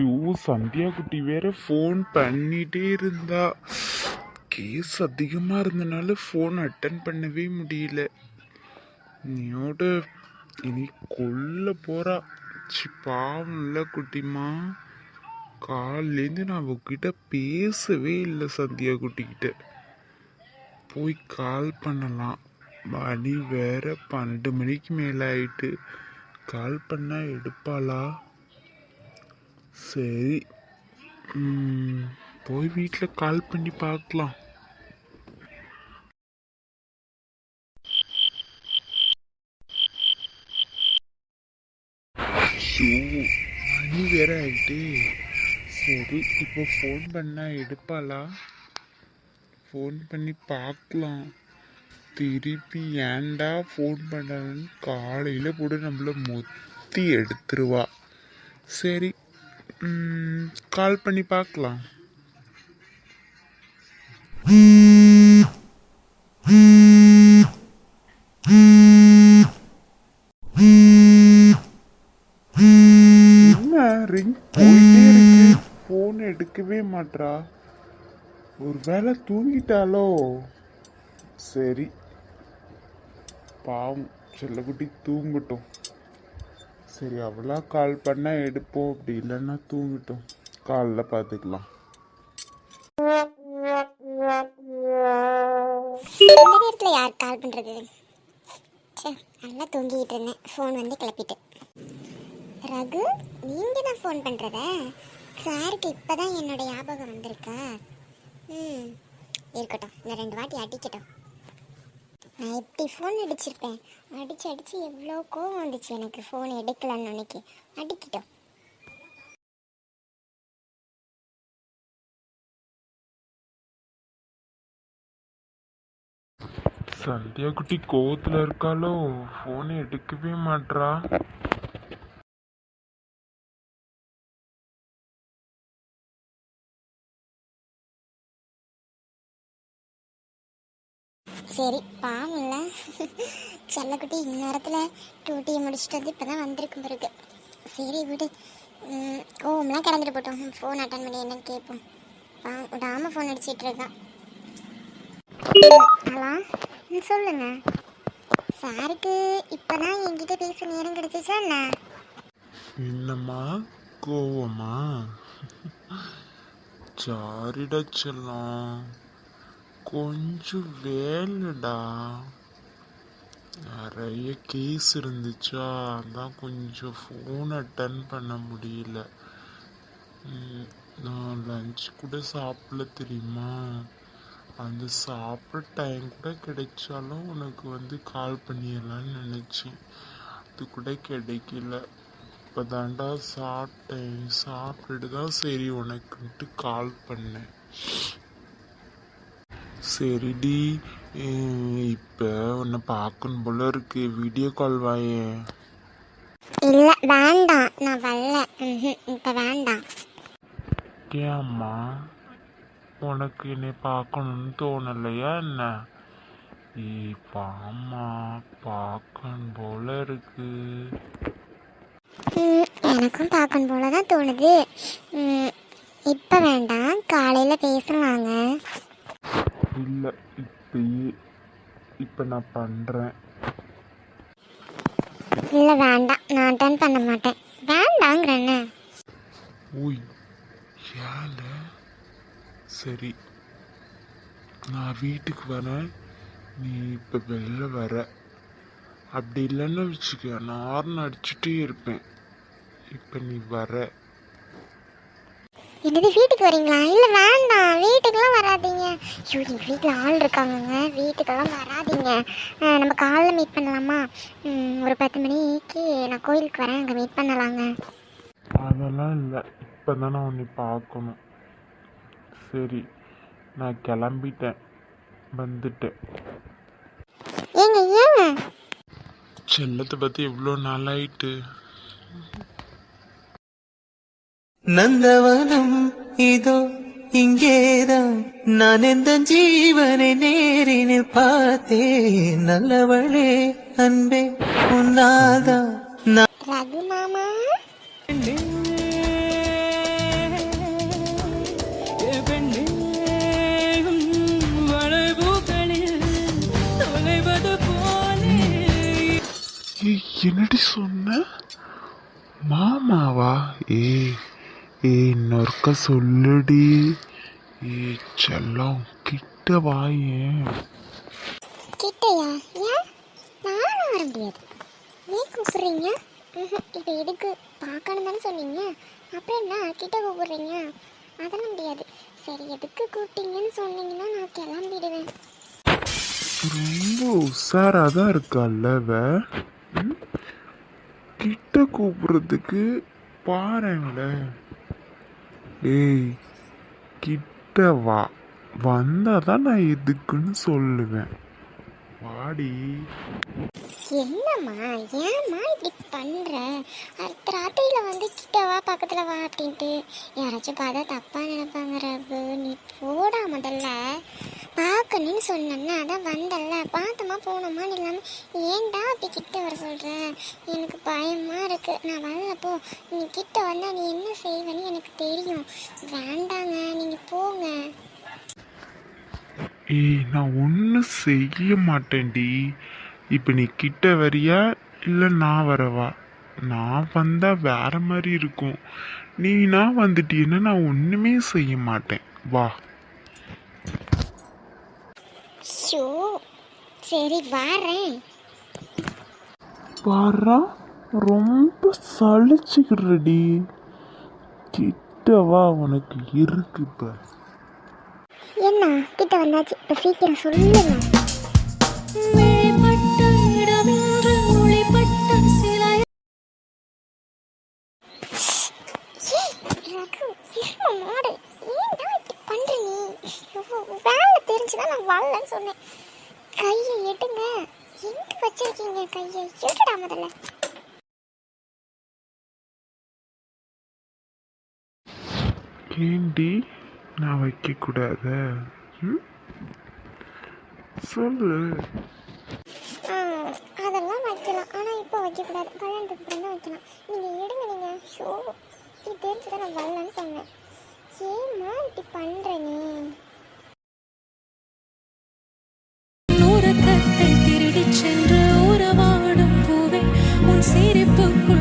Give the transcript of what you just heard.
ஐயோ சந்தியா குட்டி வேற ஃபோன் பண்ணிட்டே இருந்தா. கேஸ் அதிகமாக இருந்தனால ஃபோன் அட்டன் பண்ணவே முடியல. நீயோட இனி கொல்ல போறா. சி பாவம்ல குட்டிமா காலிலேருந்து நான் அவகிட்ட பேசவே இல்லை சந்தியா குட்டிக்கிட்ட போய் கால் பண்ணலாம். மணி வேற பன்னெண்டு மணிக்கு மேலே ஆயிட்டு கால் பண்ணால் எடுப்பாளா? சரி. போய் வீட்டில் கால் பண்ணி பார்க்கலாம். ஷூ மணி வேற ஆயிட்டு. சரி இப்போ ஃபோன் பண்ணால் எடுப்பாளா? ஃபோன் பண்ணி பார்க்கலாம். திருப்பி ஏன்டா ஃபோன் பண்ணான்னு காலையில் கூட நம்மளை மொத்தி எடுத்துருவா. சரி கால் பண்ணி பார்க்கலாம். என்ன ரிங் போயிட்டே இருக்கு? ஃபோன் எடுக்கவே மாட்றா. ஒருவேளை தூங்கிட்டாலோ? சரி. பாவம் செல்லக்குட்டி தூங்கட்டும். சரி அவளாக கால் பண்ணா எடுப்போம் அப்படி இல்லைன்னா தூங்கட்டும். காலைல பார்த்துக்கலாம் இந்த நேரத்தில் யார் கால் பண்ணுறது சே நல்லா தூங்கிட்டு இருந்தேன். ஃபோன் வந்து கிளப்பிட்டு. ரகு நீங்கள் தான் ஃபோன் பண்ணுறதா சாருக்கு இப்போ தான் என்னோட ஞாபகம் வந்திருக்கா? ம் இருக்கட்டும். இந்த ரெண்டு வாட்டி அடிக்கட்டும். நான் எப்படி ஃபோன் அடிச்சிருப்பேன். அடிச்சு அடிச்சு எவ்வளோ கோவம் வந்துச்சு எனக்கு ஃபோன் எடுக்கலன்னு நினைக்கி அடிக்கிட்டோம். சந்தியா குட்டி கோவத்தில் இருக்காளோ? ஃபோனை எடுக்கவே மாட்றா. சரி பாவம்ல. செல்லக்குட்டி இந்நேரத்தில் டூட்டியை முடிச்சுட்டு வந்து இப்போ தான் வந்திருக்கும் பிறகு. சரி விடு. ம், கோவம்லாம் கிடந்துட்டு போட்டோம். ஃபோன் அட்டன் பண்ணி என்னன்னு கேட்போம். பா விடாமல் ஃபோன் அடிச்சிட்டு இருக்கான் ஹலோ சொல்லுங்க. சாருக்கு இப்போ தான் என்கிட்ட பேச நேரம் கிடைச்சிச்சா என்ன? என்னம்மா கோவமா? சாரிடா செல்லம். கொஞ்சம் வேலைடா. நிறைய கேஸ் இருந்துச்சா? அதான் கொஞ்சம் ஃபோன் அட்டன் பண்ண முடியல. நான் லஞ்ச் கூட சாப்பிடல தெரியுமா? அந்த சாப்பிட்ற டைம் கூட கிடைச்சாலும் உனக்கு வந்து கால் பண்ணிடலான்னு நினச்சேன். அது கூட கிடைக்கல. இப்போதாண்டா சாப்பிட்டேன். சாப்பிட்டுட்டு தான் சரி உனக்குன்ட்டு கால் பண்ணேன். சரிடி இப்போ உன்னை பார்க்கணும் போல இருக்கு. வீடியோ கால் வாயே. இல்லை வேண்டாம். நான் வரல. இப்போ வேண்டாம். ஏம்மா உனக்கு என்னை பார்க்கணும்னு தோணலையா என்ன? பாம்மா பார்க்கணும் போல இருக்கு. எனக்கும் பார்க்கணும் போல தான் தோணுது இப்போ வேண்டாம். காலையில் பேசலாங்க இல்லை இப்பயே இப்போ நான் பண்ணுறேன் இல்லை வேண்டாம். நான் அட்டன் பண்ண மாட்டேன். வேண்டாங்கிறேன்னு. ஓய் ஏன்ல சரி. நான் வீட்டுக்கு வரேன். நீ இப்போ வெளில வர. அப்படி இல்லைன்னு வச்சுக்க நான் ஹார்ன் அடிச்சுட்டே இருப்பேன். இப்போ நீ வர. என்னது வீட்டுக்கு வரீங்களா? இல்லை வேண்டாம். வீட்டுக்கெல்லாம் வராதீங்க. ஐயோ எங்கள் வீட்டில் ஆள் இருக்காங்கங்க. வீட்டுக்கெல்லாம் வராதீங்க. நம்ம காலைல மீட் பண்ணலாமா? ஒரு பத்து மணிக்கு நான் கோயிலுக்கு வரேன். அங்கே மீட் பண்ணலாங்க. அதெல்லாம் இல்லை. இப்போ தான் உன்னை பார்க்கணும். சரி நான் கிளம்பிட்டேன். வந்துட்டேன். ஏங்க ஏங்க? செல்லத்தை பற்றி எவ்வளோ நாளாயிட்டு. நந்தவனம் இதோ இங்கேதான். நான் எந்த ஜீவனை நேரினில் பார்த்தேன். நல்லவளே அன்பே உன்னாதான் ரகு மாமா. என்னடி சொன்ன? மாமாவா? ஏ ஏய் இன்னொருக்க சொல்லுடி. ஏய் செல்லம் கிட்ட வாயேன் கிட்டையா? ஏன்? நானும் வர முடியாது. நீ கூப்பிடுறீங்க? இப்போ எதுக்கு? பார்க்கணும் தானே சொன்னீங்க. அப்புறம் என்ன? கிட்ட கூப்பிடுறீங்க? அதெல்லாம் முடியாது. சரி எதுக்கு கூப்பிட்டீங்கன்னு சொன்னீங்கன்னா நான் கிளம்பிடுவேன். ரொம்ப உஷாரா தான் இருக்கால்ல? கிட்ட கூப்பிடுறதுக்கு பாருங்களேன். ஏய் கிட்ட வா. வந்தால் தான் நான் எதுக்குன்னு சொல்லுவேன். வாடி. என்னம்மா? ஏம்மா இப்படி பண்ணுற அடுத்த ராத்திரியில் வந்து கிட்ட வா பக்கத்தில் வா அப்படின்ட்டு. யாராச்சும் பார்த்தா தப்பாக நினைப்பாங்க ரகு. நீ போடா முதல்ல. பார்க்கணும்னு சொன்னேன்னா அதான் வந்தல்ல. பார்த்தோமா போனோமா இல்லாமல் ஏன்டா அப்படி கிட்ட வர சொல்கிற எனக்கு பயமாக இருக்குது நான் வரலப்போ நீ கிட்ட வந்தால் நீ என்ன செய்வேன்னு எனக்கு தெரியும். வேண்டாங்க நீங்கள் போங்க. ஏய் நான் ஒன்றும் செய்ய மாட்டேன்டி. இப்போ நீ கிட்ட வரியா இல்லை நான் வரவா? நான் வந்தா வேற மாதிரி இருக்கும். நீனா வந்துட்டீன்னா நான் ஒன்றுமே செய்ய மாட்டேன். வா. ஷோ. சரி வாரேன். பாரா ரொம்ப சளிச்சுக்கிறடி கிட்ட வா உனக்கு இருக்கு இப்போ. என்ன? கிட்ட வந்தாச்சு. இப்போ சீக்கிரம் சொல்லுங்க. ரகு, விஷ்ணு மாடு. ஏன்டா இப்படி பண்ற நீ? வேலை தெரிஞ்சுதான் நான் வரலன்னு சொன்னேன். கையை எடுங்க. எங்க வச்சிருக்கீங்க கையை? எடுடா முதல்ல. ஏண்டி நான் வைக்கக்கூடாத? சொல்லு. அதெல்லாம் வைக்கலாம். ஆனா இப்போ வைக்கக்கூடாது. கல்யாணத்துக்கு அப்புறம் தான் வைக்கலாம். நீங்க எடுங்க நீங்க. ஷோ இது தெரிஞ்சு தான் நான் வரலன்னு சொன்னேன். ஏம்மா இப்படி பண்ணுற நீ திருடி சென்று உறவாடும் பூவை உன் சிரிப்புக்குள்